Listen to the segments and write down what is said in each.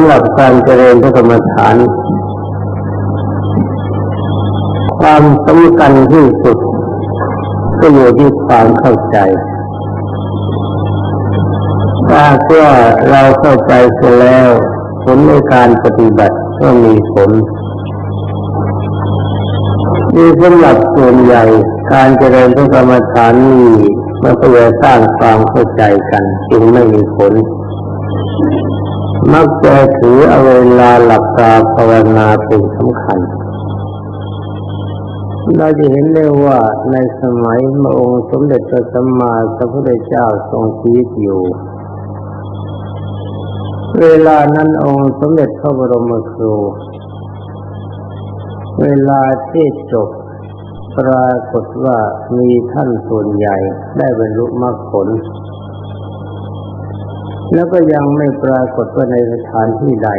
ำหรับการเจริญพระกรรมฐาน ความสำคัญที่สุดก็อยู่ที่ความเข้าใจ ถ้าเพื่อเราเข้าใจเสียแล้วผลในการปฏิบัติก็มีผลนี่สำหรับส่วนใหญ่การเจริญพระกรรมฐานนี้มันก็จะสร้างความเข้าใจกันจึงไม่มีผล มักจะถือเอาเวลาหลับตาภาวนาเป็นสำคัญ เราจะเห็นได้ว่าในสมัยพระองค์สมเด็จพระสัมมาสัมพุทธเจ้าทรงชีวิตอยู่ เวลานั้นองค์สมเด็จพระบรมครู เวลาเทศจบปรากฏว่ามีท่านส่วนใหญ่ได้บรรลุมรรคผล แล้วก็ยังไม่ปรากฏว่าในสถานที่ใด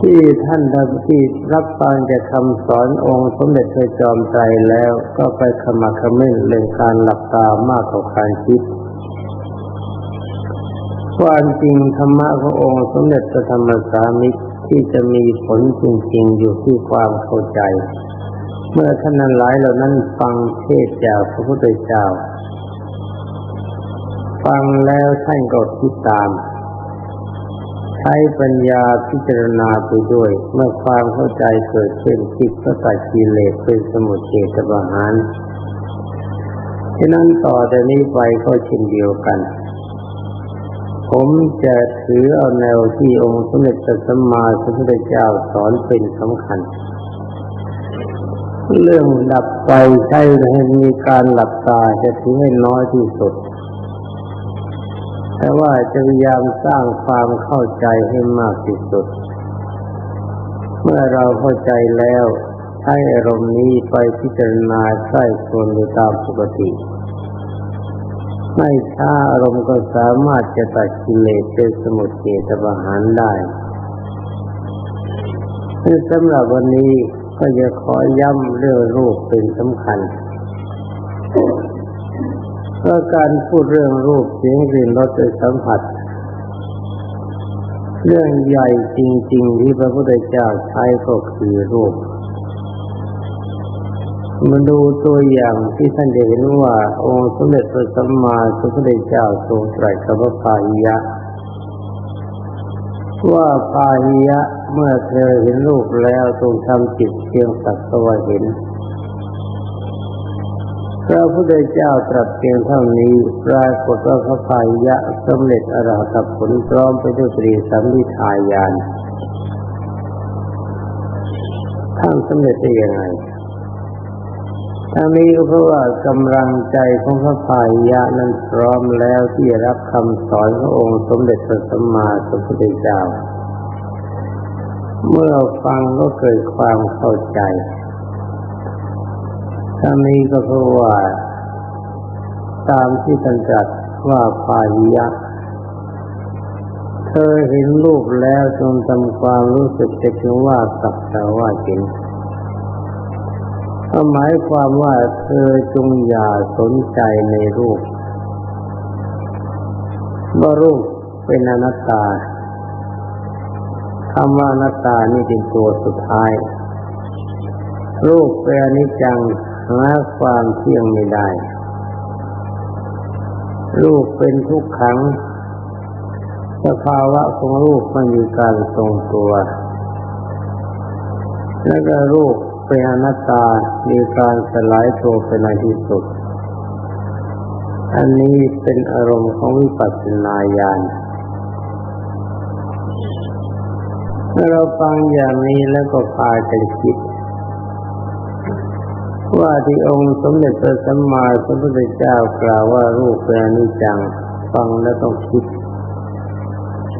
ที่ท่านที่รับฟังจากคำสอนองค์สมเด็จพระจอมไตรแล้วก็ไปขมักขม้นเรื่องการหลับตามากกว่าการคิดความจริงธรรมะขององค์สมเด็จพระธรรมสามิตรที่จะมีผลจริงๆอยู่ที่ความเข้าใจ เมื่อท่านนั้นหลายเหล่านั้นฟังเทศจากพระพุทธเจ้า ฟังแล้วท่านก็คิดตาม ใช้ปัญญาพิจารณาไปด้วย เมื่อความเข้าใจเกิดขึ้นจิตก็ตัดกิเลสเป็นสมุทเฉทประหารฉะนั้นต่อแต่นี้ไปก็เช่นเดียวกัน ผมจะถือเอาแนวที่องค์สมเด็จพระสัมมาสัมพุทธเจ้าสอนเป็นสำคัญ เรื่องดับไฟใช้ให้มีการหลับตาจะถือให้น้อยที่สุด แต่ว่าจะพยายามสร้างความเข้าใจให้มากที่สุด เมื่อเราเข้าใจแล้วใช้อารมณ์นี้ไปพิจารณาใช้ควรตามปกติ ไม่ช้าอารมณ์ก็สามารถจะตัดกิเลสเป็นสมุทเฉทประหารได้ซึ่งสำหรับวันนี้ก็จะขอย้ำเรื่องรูปเป็นสำคัญ เพราการพูดเรื่องรูปเสียงกลิ่นรสสัมผัส เรื่องใหญ่จริง ๆ ที่พระพุทธเจ้าใช้ก็คือรูปมาดูตัวอย่างที่ท่านจะเห็นว่า องค์สมเด็จพระสัมมาสัมพุทธเจ้าทรงตรัสกับพระพาหิยะ ว่าพาหิยะเมื่อเธอเห็นรูปแล้วทรงทำจิตเพียงสักตะวันเห็น พระพุทธเจ้าตรัสเพียงเท่านี้ปรากฏว่าพระพายะสำเร็จอรหัตผลพร้อมไปด้วยปรีสัมมิทายานท่านสำเร็จได้ยังไงทั้งนี้ก็เพราะว่ากำลังใจของพระพายยะนั้นพร้อมแล้วที่จะรับคำสอนขององค์สมเด็จพระสัมมาสัมพุทธเจ้า เมื่อฟังก็เกิดความเข้าใจ ทั้งนี้ก็เพราะว่า ตามที่ท่านตรัสว่าพายยะ เธอเห็นรูปแล้วจงทำความรู้สึกจะถึงว่าสักแต่ว่าเห็นหมายความว่าเธอจงอย่าสนใจในรูปว่ารูปเป็นอนัตตาคำว่าอนัตตานี่เป็นตัวสุดท้าย รูปเป็นอนิจจัง หาความเที่ยงไม่ได้รูปเป็นทุกขัง สภาวะของรูปมันมีการทรงตัว และก็รูปเป็นอนัตตา มีการสลายตัวเป็นในที่สุด อันนี้เป็นอารมณ์ของวิปัสสนาญาณเมื่อเราฟังอย่างนี้แล้วก็พากันคิด ว่าที่องค์สมเด็จพระสัมมาสัมพุทธเจ้ากล่าวว่ารูปเป็นอนิจจังฟังแล้วต้องคิด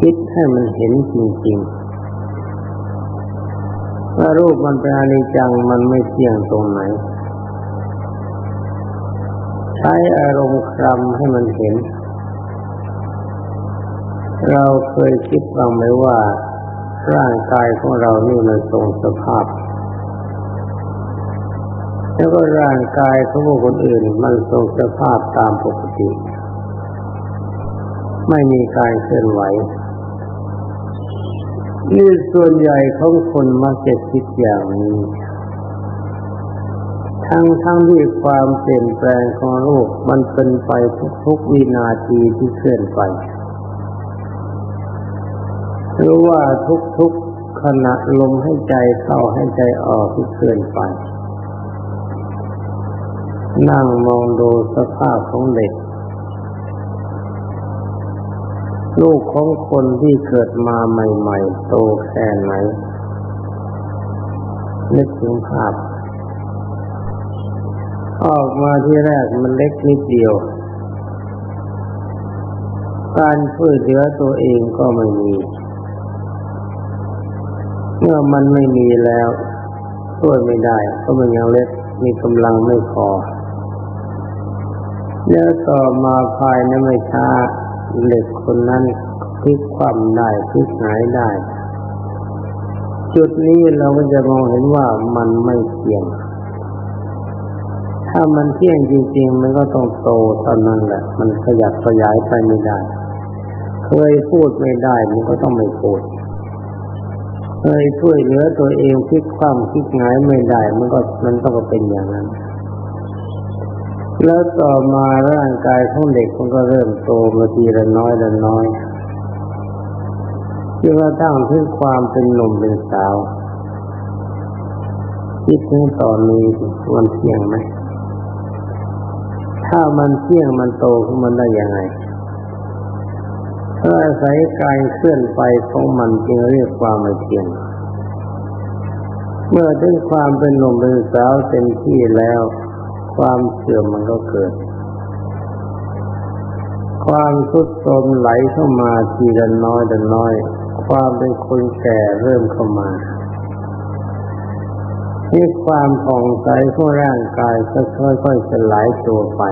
คิดให้มันเห็นจริงๆว่ารูปมันเป็นอนิจจังมันไม่เที่ยงตรงไหน ใช้อารมณ์คลำให้มันเห็น เราเคยคิดบ้างไหมว่าร่างกายของเรานี่มันทรงสภาพ แล้วก็ร่างกายของบุคคลอื่น มันทรงสภาพตามปกติ ไม่มีการเคลื่อนไหวนี่ส่วนใหญ่ของคนมักจะคิดอย่างนี้ ทั้งทั้งที่ความเปลี่ยนแปลงของโลกมันเป็นไปทุกๆวินาทีที่เคลื่อนไปหรือว่าทุกๆขณะลมให้ใจเข้าให้ใจออกที่เคลื่อนไป นั่งมองดูสภาพของเด็ก ลูกของคนที่เกิดมาใหม่ ๆ โตแค่ไหน นึกถึงภาพ ออกมาที่แรกมันเล็กนิดเดียว การช่วยเหลือตัวเองก็ไม่มี เมื่อมันไม่มีแล้วช่วยไม่ได้เพราะมันยังเล็กมีกำลังไม่พอ แล้วต่อมาภายในไม่ช้าเด็กคนนั้นพลิกความได้พลิกหายได้ จุดนี้เราก็จะมองเห็นว่ามันไม่เที่ยง ถ้ามันเที่ยงจริงๆ มันก็ต้องโตตอนนั้นแหละ มันขยับขยายไปไม่ได้ เคยพูดไม่ได้ มันก็ต้องไม่พูด เคยช่วยเหลือตัวเองพลิกความพลิกหงายไม่ได้ มันก็มันต้องเป็นอย่างนั้น แล้วต่อมาร่างกายของเด็กมันก็เริ่มโตมาทีละน้อยละน้อยจนกระทั่งถึงความเป็นหนุ่มเป็นสาวคิดถึงตอนนี้มันเที่ยงไหมถ้ามันเที่ยงมันโตขึ้นมันได้ยังไงถ้าอาศัยการเคลื่อนไปของมันจึงเรียกความไม่เที่ยง เมื่อถึงความเป็นหนุ่มเป็นสาวเต็มที่แล้ว ความเสื่อมมันก็เกิด ความทุดโทรมไหลเข้ามาทีละน้อยละน้อย ความเป็นคนแก่เริ่มเข้ามาที่ความผ่องใสของร่างกายก็ค่อยๆสลายตัวไป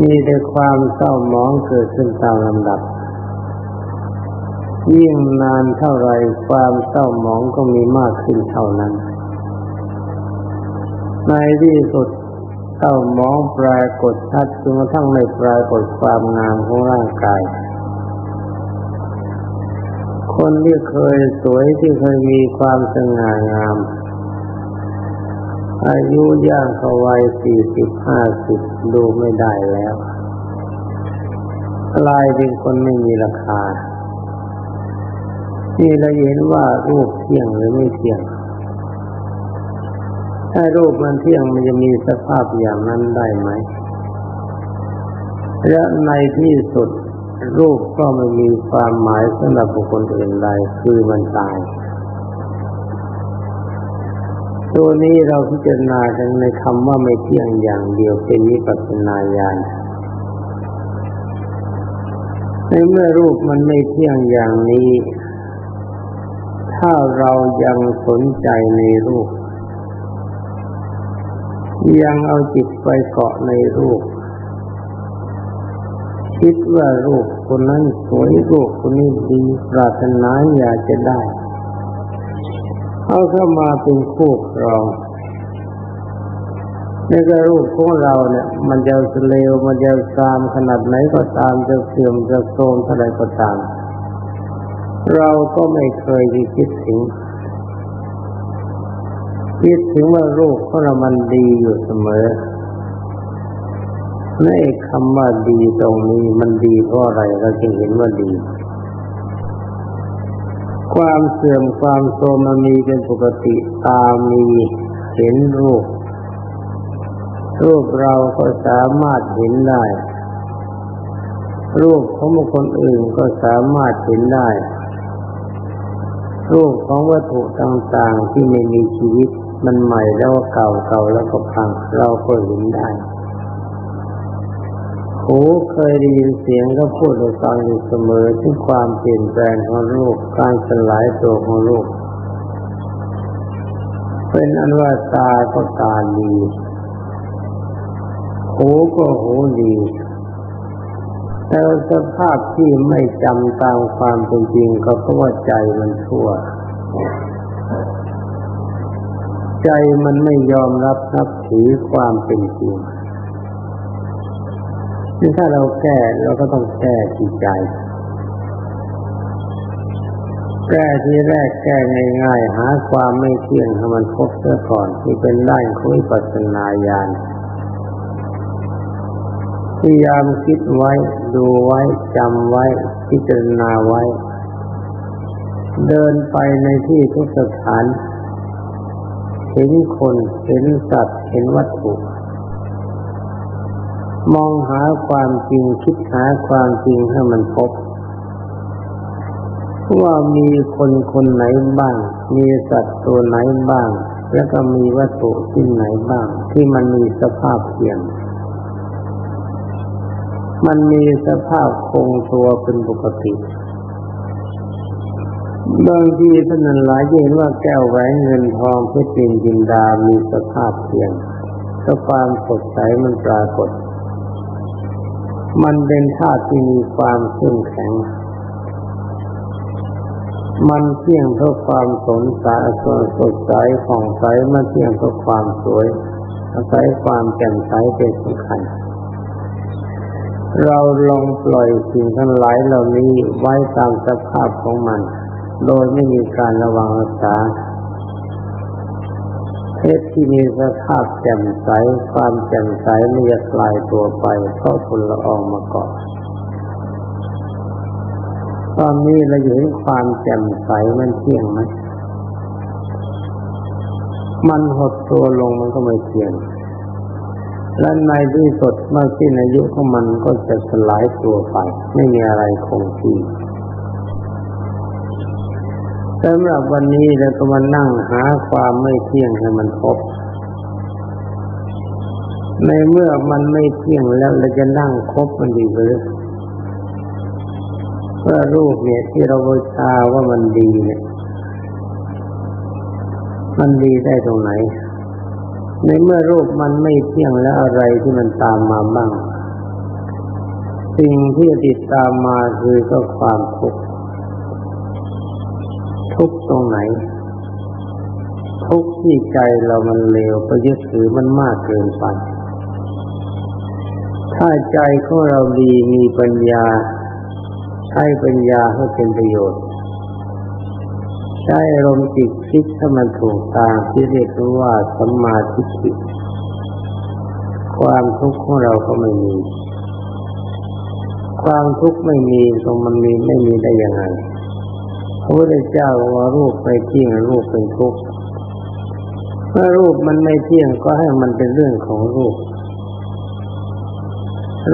มีแต่ความเศร้าหมองเกิดขึ้นตามลำดับ ยิ่งนานเท่าไรความเศร้าหมองก็มีมากขึ้นเท่านั้น ในที่สุดเศร้ามองปรากฏชัดจนกระทั่งไม่ปรากฏความงามของร่างกาย คนที่เคยสวยที่เคยมีความสง่างาม อายุย่างเข้าวัยสี่สิบห้าสิบดูไม่ได้แล้วกลายเป็นคนไม่มีราคาที่เราเห็นว่ารูปเที่ยงหรือไม่เที่ยง ถ้ารูปมันเที่ยงมันจะมีสภาพอย่างนั้นได้ไหม และในที่สุดรูปก็ไม่มีความหมายสำหรับบุคคลอื่นใดคือมันตาย ตัวนี้เราพิจารณากันในคำว่าไม่เที่ยงอย่างเดียวเป็นวิปัสสนาญาณในเมื่อรูปมันไม่เที่ยงอย่างนี้ ถ้าเรายังสนใจในรูป ยังเอาจิตไปเกาะในรูป คิดว่ารูปคนนั้นสวยรูปคนนี้ดีปรารถนาอยากจะได้ เอาเข้ามาเป็นคู่ครองในกระรูปของเราเนี่ย มันจะเลวมันจะตามขนาดไหนก็ตามจะเสื่อมจะโทรมเท่าไรก็ตาม เราก็ไม่เคยคิดถึง คิดถึงว่ารูปของเรามันดีอยู่เสมอในคำว่าดีตรงนี้มันดีเพราะอะไรเราจึงเห็นว่าดี ความเสื่อมความโทรมมันมีเป็นปกติตามีเห็นรูป รูปเราก็สามารถเห็นได้ รูปของบุคคลอื่นก็สามารถเห็นได้รูปของวัตถุต่างๆที่ไม่มีชีวิต มันใหม่แล้วเก่าเก่าแล้วก็พัง เราก็เห็นได้หูเคยได้ยินเสียงก็พูดให้ฟังอยู่เสมอถึงความเปลี่ยนแปลงของรูปการสลายตัวของรูปเป็นอันว่าตาก็ตาดีหูก็หูดีแต่สภาพที่ไม่จำตามความเป็นจริงก็เพราะว่าใจมันชั่ว ใจมันไม่ยอมรับนับถือความเป็นจริงนี่ถ้าเราแก้เราก็ต้องแก้ที่ใจ แก้ที่แรกแก้ง่ายๆ หาความไม่เที่ยงให้มันพบเสียก่อนที่เป็นด้านของวิปัสสนาญาณพยายามคิดไว้ ดูไว้จำไว้ พิจารณาไว้ เดินไปในที่ทุกสถาน เห็นคนเห็นสัตว์เห็นวัตถุ มองหาความจริงคิดหาความจริงให้มันพบว่ามีคนคนไหนบ้าง มีสัตว์ตัวไหนบ้าง แล้วก็มีวัตถุที่ไหนบ้าง ที่มันมีสภาพเพียงมันมีสภาพคงตัวเป็นปกติ บางทีท่านนั้นหลายเห็นว่าแก้วแหวนเงินทองเพชรนินจินดามีสภาพเพียงก็ความสดใสมันปรากฏ มันเป็นธาตุที่มีความเข้มแข็ง มันเที่ยงเพราะความสนสายสดใสของใสมันเที่ยงเพราะความสวยอาศัยความแจ่มใสเป็นสำคัญเราลองปล่อยสิ่งทั้งหลายเหล่านี้ไว้ตามสภาพของมัน โดยไม่มีการระวังรักษาเพชรที่มีสภาพแจ่มใส ความแจ่มใสไม่จะกลายตัวไป เพราะฝุ่นละอองมาเกาะตอนนี้เราเห็นความแจ่มใสมันเที่ยงไหมมันหดตัวลงมันก็ไม่เที่ยง และในที่สุดเมื่อสิ้นอายุของมันก็จะสลายตัวไป ไม่มีอะไรคงที่ สำหรับวันนี้เราก็มานั่งหาความไม่เที่ยงให้มันพบ ในเมื่อมันไม่เที่ยงแล้วเราจะนั่งคบมันดีหรือว่ารูปเนี่ยที่เราบูชาว่ามันดีเนี่ย มันดีได้ตรงไหน ในเมื่อรูปมันไม่เที่ยงแล้วอะไรที่มันตามมาบ้าง สิ่งที่ติดตามมาคือก็ความทุกข์ ทุกตรงไหน ทุกที่ใจเรามันเลวไปยึดถือมันมากเกินไป ถ้าใจของเราดีมีปัญญา ใช้ปัญญาให้เป็นประโยชน์ ใช้อารมณ์จิตคิดให้มันถูกทางที่เรียกว่าสัมมาทิฏฐิความทุกข์ของเราก็ไม่มี ความทุกข์ไม่มีตรงมันมีไม่มีได้ยังไง พระพุทธเจ้าว่ารูปไม่เที่ยงรูปเป็นทุกข์เมื่อรูปมันไม่เที่ยงก็ให้มันเป็นเรื่องของรูป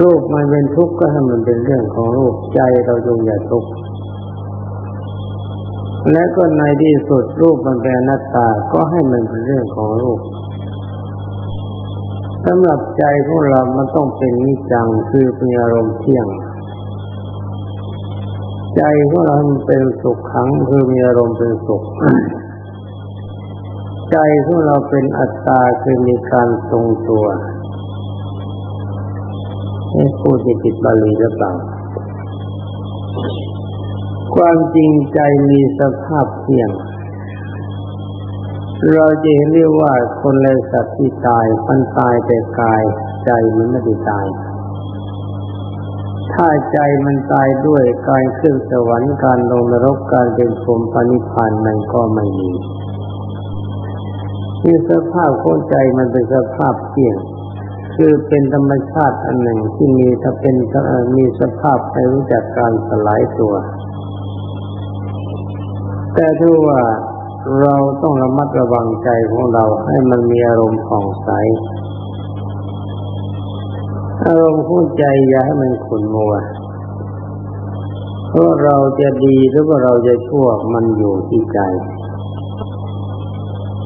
รูปมันเป็นทุกข์ก็ให้มันเป็นเรื่องของรูปใจเราจงอย่าทุกข์และก็ในที่สุดรูปมันเป็นนัตตาก็ให้มันเป็นเรื่องของรูปสำหรับใจของเรามันต้องเป็นนิจังคือเป็นอารมณ์เที่ยง ใจของเราเป็นสุขขังคือมีอารมณ์เป็นสุข ใจของเราเป็นอัตตาคือมีการทรงตัวให้พูดจิตบาลีหรือเปล่าความจริงใจมีสภาพเที่ยง เราจะเห็นเรียกว่าคนและสัตว์ที่ตายมันตายแต่กาย ใจมันไม่ได้ตาย ถ้าใจมันตายด้วยการขึ้นสวรรค์การลงนรกการเป็นพรหมปณิพานมันก็ไม่มีคือสภาพของใจมันเป็นสภาพเที่ยง คือเป็นธรรมชาติอันหนึ่งที่มีถ้าเป็นมีสภาพไปรู้จักการสลายตัว แต่ถ้าว่าเราต้องระมัดระวังใจของเราให้มันมีอารมณ์ผ่องใส อารมณ์ของใจอย่าให้มันขุ่นมัวเพราะเราจะดีหรือว่าเราจะชั่วมันอยู่ที่ใจ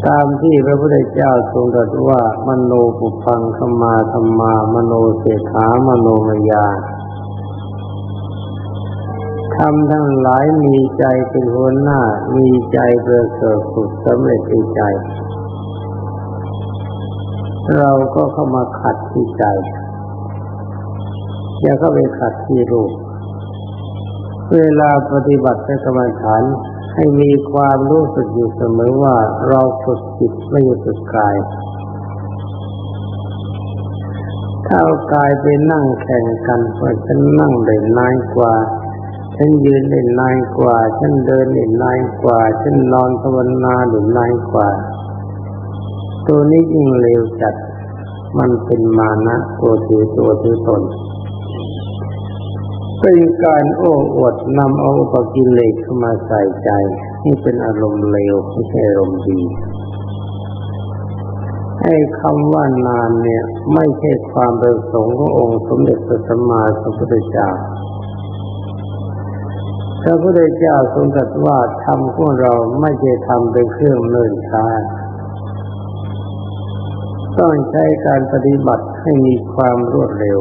ตามที่พระพุทธเจ้าทรงตรัสว่ามโนปุพังขมาธรรมามโนเสขามโนมยาทำทั้งหลายมีใจเป็นหัวหน้า มีใจเพื่อเกิดสุดสำเร็จในใจ เราก็เข้ามาขัดที่ใจ อย่าเข้าไปขัดที่รูป เวลาปฏิบัติในกรรมฐานให้มีความรู้สึกอยู่เสมอว่าเราฝึกจิตไม่ใช่ฝึกกาย ถ้าเอากายไปนั่งแข่งกันว่าฉันนั่งได้นานกว่า ฉันยืนได้นานกว่า ฉันเดินได้นานกว่า ฉันนอนภาวนาได้นานกว่า ตัวนี้ยิ่งเร็วจัด มันเป็นมานะตัวถือตัวถือตน เป็นการโอ้อวดนำเอาอุปกิเลสเข้ามาใส่ใจ นี่เป็นอารมณ์เลวไม่ใช่อารมณ์ดีไอ้คำว่านานเนี่ย ไม่ใช่ความประสงค์ขององค์สมเด็จพระสัมมาสัมพุทธเจ้าพระพุทธเจ้าทรงตรัสว่าธรรมของเราไม่ใช่ทำเป็นเครื่องเนิ่นช้าต้องใช้การปฏิบัติให้มีความรวดเร็ว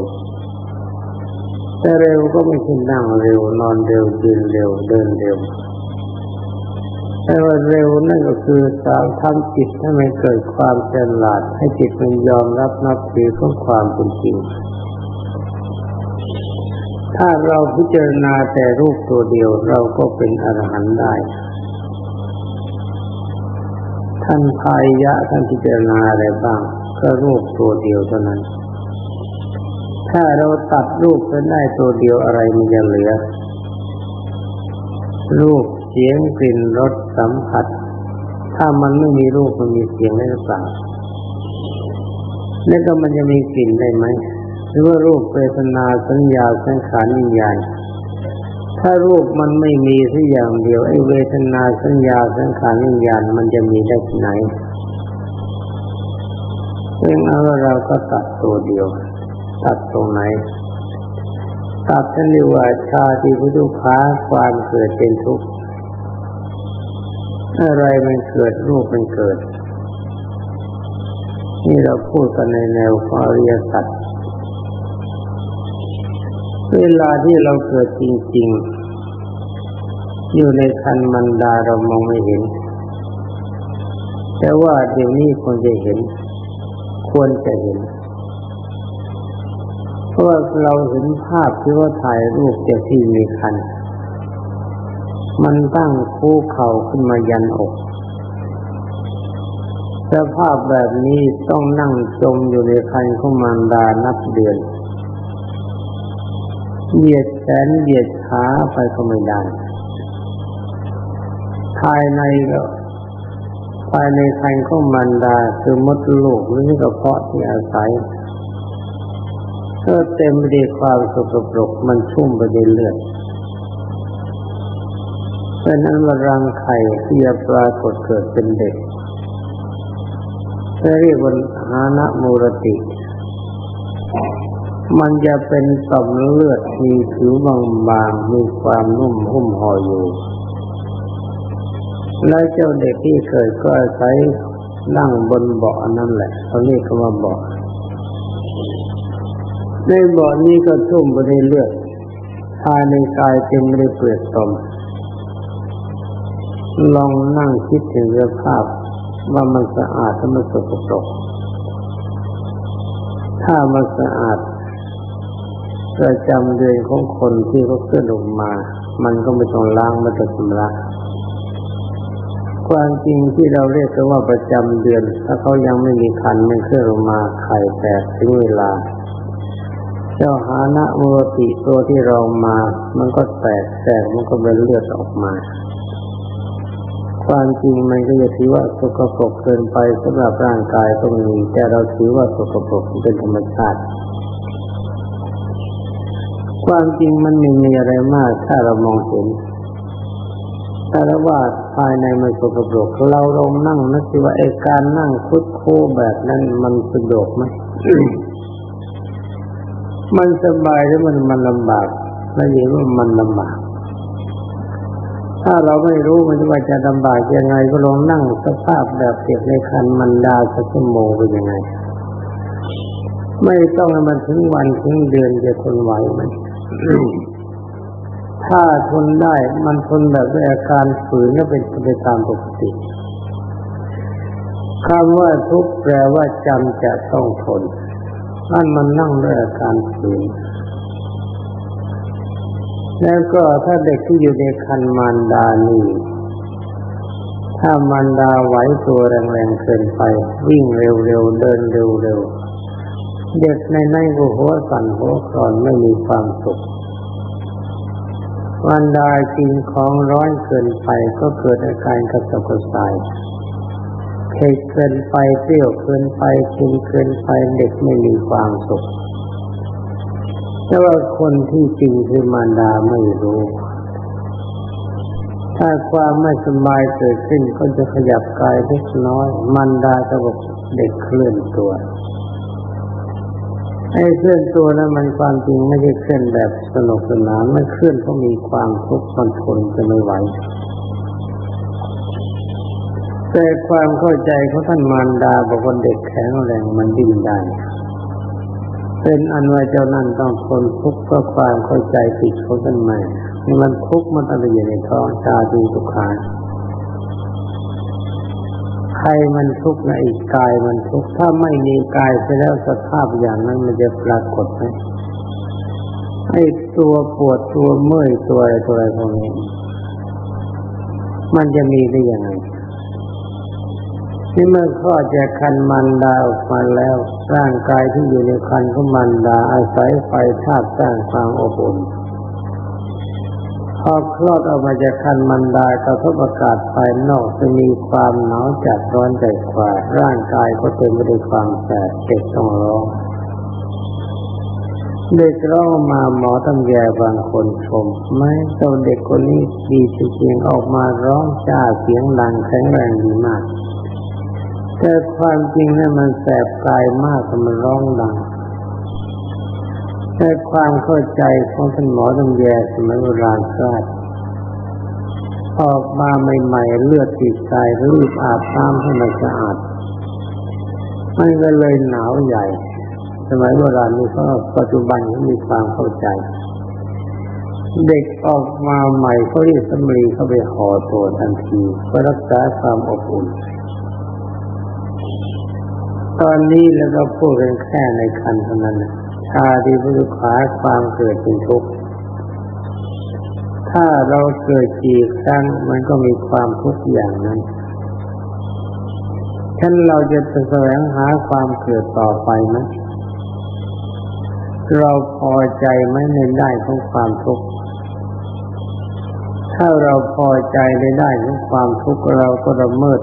แต่เร็วก็ไม่ใช่นั่งเร็วนอนเร็วยืนเร็วเดินเร็วแต่ว่าเร็วนั่นก็คือสาวทำจิตให้มันเกิดความฉลาดให้จิตมันยอมรับนับถือของความเป็นจริง ถ้าเราพิจารณาแต่รูปตัวเดียวเราก็เป็นอรหันต์ได้ ท่านพายยะท่านพิจารณาอะไรบ้างก็รูปตัวเดียวเท่านั้น ถ้าเราตัดรูปไปได้ตัวเดียวอะไรมันจะเหลือ รูปเสียงกลิ่นรสสัมผัส ถ้ามันไม่มีรูปมันมีเสียงได้หรือเปล่าแล้วก็มันจะมีกลิ่นได้ไหมหรือว่ารูปเวทนาสัญญาสังขารวิญญาณถ้ารูปมันไม่มีสักอย่างเดียวไอ้เวทนาสัญญาสังขารวิญญาณมันจะมีได้ที่ไหนเพียงเอาเราก็ตัดตัวเดียว ตัดตรงไหนตัดท่านเรียกว่าชาติพุทุขาความเกิดเป็นทุกข์อะไรมันเกิดรูปมันเกิด นี่เราพูดกันในแนวของอริยสัจเวลาที่เราเกิดจริง ๆ อยู่ในคันมันดาเรามองไม่เห็น แต่ว่าเดี๋ยวนี้ควรจะเห็น ควรจะเห็น พราะว่าเราเห็นภาพที่ว่าถ่ายรูปเจ้าที่มีคัน มันตั้งคู่เข่าขึ้นมายันอกสภาพแบบนี้ต้องนั่งจมอยู่ในคันของมารดานับเดือนเหยียดแขนเหยียดขาไปก็ไม่ได้ภายในก็ภายในคันของมารดาคือมดลูกหรือกระเพาะที่อาศัย ก็เต็มไปด้วยความสกปรกมันชุ่มไปด้วยเลือดเป็นอันว่ารังไข่ที่จะปรากฏเกิดเป็นเด็กเรียกว่าหานะมูรติ มันจะเป็นต่อมเลือดมีผิวบางๆมีความนุ่มหุ้มห่ออยู่ และเจ้าเด็กที่เกิดก็อาศัยนั่งบนเบาะนั่นแหละเขาเรียกว่าเบาะ ในบาะนี้ก็ชุ่มไปด้วยเลือดภายในกายเต็มไปด้วยเปลือกตมลองนั่งคิดถึงสภาพว่ามันสะอาดถ้ามันสกปรกถ้ามันสะอาดประจำเดือนของคนที่เขาเคลื่ออกมา มันก็ไม่ต้องล้างมันจะชำระความจริงที่เราเรียกกันว่าประจำเดือน ถ้าเขายังไม่มีคันไมันเคลื่อนออกมาไข่แตกถึงเวลา เจ้าหานะโมติตัวที่เรามา มันก็แตกแตกมันก็เป็นเลือดออกมา ความจริงมันก็จะถือว่าสกปรกเกินไปสำหรับร่างกายก็มีแต่เราถือว่าสกปรกเป็นธรรมชาติ ความจริงมันไม่มีอะไรมากถ้าเรามองเห็นแต่ละว่าภายในมันสกปรกเราลองนั่งนึกสิว่าไอการนั่งคุดโคแบบนั้นมันสะดวกไหม มันสบายหรือมันมันลำบากแล้วยิ่งว่ามันลำบาก ถ้าเราไม่รู้มันว่าจะลำบากยังไงก็ลองนั่งสภาพแบบเปียกในคันมันดาสักชั่วโมงเป็นยังไง ไม่ต้องให้มันถึงวันถึงเดือนจะทนไหวไหมถ้าทนได้มันทนแบบด้วยอาการฝืนก็เป็นไปตามปกติคำว่าทุกแปลว่าจำจะต้องทน นั่นมันนั่งด้วยอาการฝืนแล้วก็ถ้าเด็กที่อยู่ในคันมารดานี่ถ้ามารดาไหวตัวแรงๆเกินไป วิ่งเร็วๆเดินเร็วๆเด็กในในก็หัวสั่นหัวคลอนไม่มีความสุขเพวันดากินของร้อนเกินไปก็เกิดอาการกระสับกระส่าย เผ็ดเกินไปเปรี้ยวเกินไปเค็มเกินไปเด็กไม่มีความสุขแต่ว่าคนที่จริงคือมารดาไม่รู้ ถ้าความไม่สบายเกิดขึ้นก็จะขยับกายเล็กน้อยมารดาจะบอกเด็กเคลื่อนตัวไอ้เคลื่อนตัวนั้นมันความจริงไม่ใช่เคลื่อนแบบสนุกสนานมันเคลื่อนเพราะมีความทุกข์มันทนจะไม่ไหว แต่ความเข้าใจของท่านมารดาบอกว่าเด็กแข็งแรงมันดิ้นได้เป็นอันว่าเจ้านั่นต้องทนทุกข์เพราะความเข้าใจผิดของท่านแม่นี่มันทุกข์มันตั้งแต่อยู่ในท้องชาดีทุกขาใครมันทุกข์ในอีกกายมันทุกข์ถ้าไม่มีกายไปแล้วสภาพอย่างนั้นมันจะปรากฏไหมไอ้ตัวปวดตัวเมื่อยตัวอะไรตัวอะไรพวกนี้มันจะมีได้ยังไง ที่เมื่อคลอดจากคันมันดาออกมาแล้ว ร่างกายที่อยู่ในคันของมันดาอาศัยไฟธาตุสร้างความอบอุ่นพอคลอดออกมาจากคันมันดากระทบอากาศภายนอกจะมีความหนาวจัดร้อนใจกว่า ร่างกายก็เต็มไปด้วยความแสบเจ็บต้องร้องเด็กร้องมาหมอตำแยบางคนชมไม่เจ้าเด็กคนนี้ดีจริงๆออกมาร้องจ้าเสียงดังแข็งแรงดีมาก แต่ความจริงนั้นมันแสบกายมากมันร้องดังแต่ความเข้าใจของท่านหมอตำแยสมัยโบราณทราออกมาใหม่ๆเลือดติดกายรีบอาบน้ำให้มันสะอาดมันก็เลยหนาวใหญ่ สมัยโบราณนี่ก็ปัจจุบันเขามีความเข้าใจ เด็กออกมาใหม่เขาเรียกสำลีเข้าไปห่อตัวทันทีเพื่อรักษาความอบอุ่น ตอนนี้แล้วก็พูดกันแค่ในคันเท่านั้นชาดีพุทธขาความเกิดเป็นทุกข์ถ้าเราเกิดกี่ครั้งมันก็มีความทุกข์อย่างนั้นฉันเราจะแสวงหาความเกิดต่อไปไหมเราพอใจไหมในได้ของความทุกข์ถ้าเราพอใจในได้ของความทุกข์เราก็ละเมิด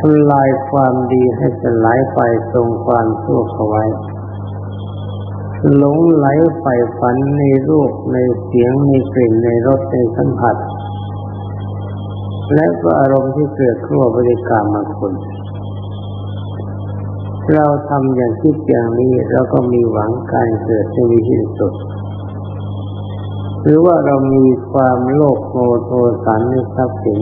ทำลายความดีให้สลายไปทรงความชั่วเขาไว้ หลงไหลไปฝันในรูปในเสียงในกลิ่นในรสในสัมผัส และก็อารมณ์ที่เกิดขึ้นบริกรรมมาคนเราทำอย่างคิดอย่างนี้เราก็มีหวังการเกิดในวิสิ้นสุด หรือว่าเรามีความโลภโมโทสันในทรัพย์สิน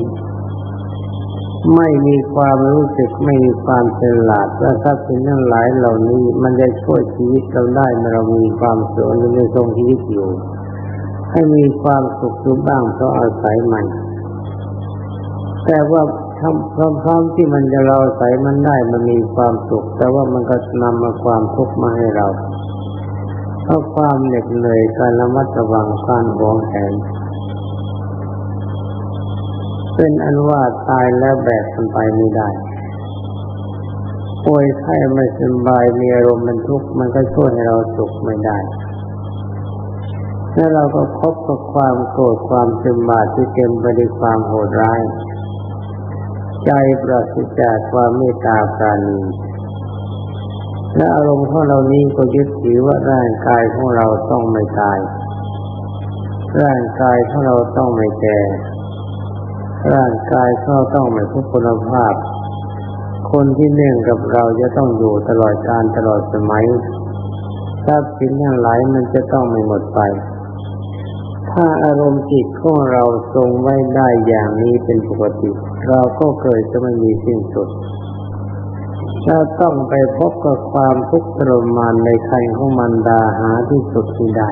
ไม่มีความรู้สึกไม่มีความฉลาดว่าทรัพย์สินทั้งหลายเหล่านี้ มันจะช่วยชีวิตเราได้เมื่อเรามีความสุขในทรงชีวิตอยู่ ให้มีความสุขอยู่บ้างเพราะอาศัยมัน แต่ว่าทำพร้อมๆที่มันจะเราใส่มันได้มันมีความสุข แต่ว่ามันก็นำมาความทุกข์มาให้เราเพราะความเหน็ดเหนื่อยการระมัดระวังการหวงแหน เป็นอันว่าตายแล้วแบกมันไปไม่ได้ป่วยไข้ไม่สบายมีอารมณ์มันทุกข์มันก็ช่วยให้เราสุขไม่ได้แล้วเราก็พบกับความโกรธความซึมบาดที่เต็มไปด้วยความโหดร้าย ใจปราศจากความเมตตาปราณีและอารมณ์ของเรานี้ก็ยึดถือว่าร่างกายของเราต้องไม่ตาย ร่างกายของเราต้องไม่แก่ ร่างกายของเราต้องไม่ทุกคุณภาพ คนที่เนื่องกับเราจะต้องอยู่ตลอดการตลอดสมัยทรัพย์สินทั้งหลายมันจะต้องไม่หมดไป ถ้าอารมณ์จิตของเราทรงไว้ได้อย่างนี้เป็นปกติ เราก็เกิดจะไม่มีสิ้นสุดเราต้องไปพบกับความทุกข์ทรมานในคันของมันดาหาที่สุดที่ได้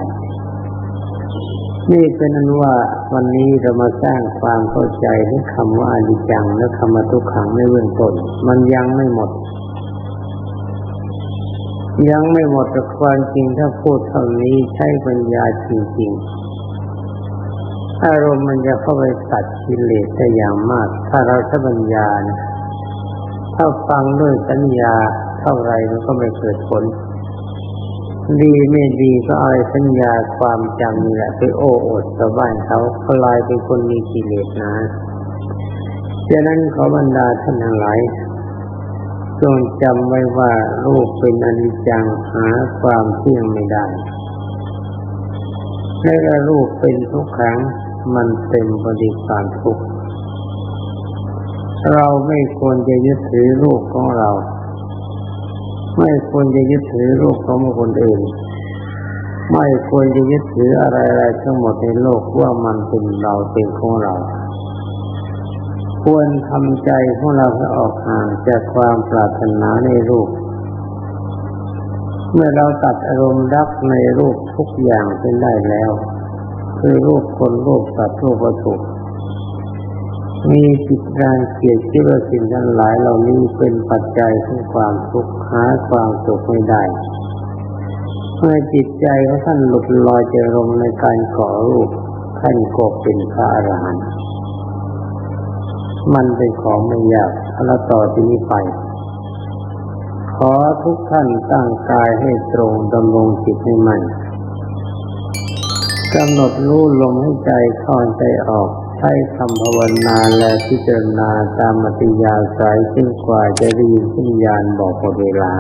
นี่เป็นนั้นว่าวันนี้เรามาสร้างความเข้าใจในคำว่าอนิจจังและคำว่าทุกขังในเบื้องต้นมันยังไม่หมด ยังไม่หมดแต่ความจริงถ้าพูดเท่านี้ใช้ปัญญาจริงๆอารมณ์มันจะเข้าไปตัดกิเลสได้อย่างมาก ถ้าเราใช้ปัญญานะถ้าฟังด้วยสัญญาเท่าไรมันก็ไม่เกิดผล ดีไม่ดีก็เอาไอ้สัญญาความจำนี่แหละไปโอ้อดชาวบ้านเขากลายเป็นคนมีกิเลสนะฉะนั้นขอบรรดาท่านทั้งหลายจงจำไว้ว่ารูปเป็นอนิจจังหาความเที่ยงไม่ได้และรูปเป็นทุกขังมันเต็มบริการทุก เราไม่ควรจะยึดถือรูปของเรา ไม่ควรจะยึดถือรูปของคนอื่น ไม่ควรจะยึดถืออะไรๆทั้งหมดในโลกว่ามันเป็นเราเป็นของเรา ควรทำใจของเราให้ออกห่างจากความปรารถนาในรูป เมื่อเราตัดอารมณ์รักในรูปทุกอย่างเป็นได้แล้ว คือรูปคนรูปสัตว์รูปวัตถุ มีจิตรังเกียจคิดว่าสิ่งทั้งหลายเหล่านี้เป็นปัจจัยของความทุกข์หาความสุขไม่ได้เมื่อจิตใจของท่านหลุดลอยจากลมในการก่อรูปท่านก็เป็นพระอรหันต์มันเป็นของไม่ยากเราต่อที่นี้ไป ขอทุกท่านตั้งกายให้ตรงดำรงจิตให้มันกำหนดรู้ลมให้ใจเข้าใจออก ใช้คำภาวนาและพิจารณาตามมัติยาสายจนกว่าจะได้ยินสัญญาณบอกหมดเวลา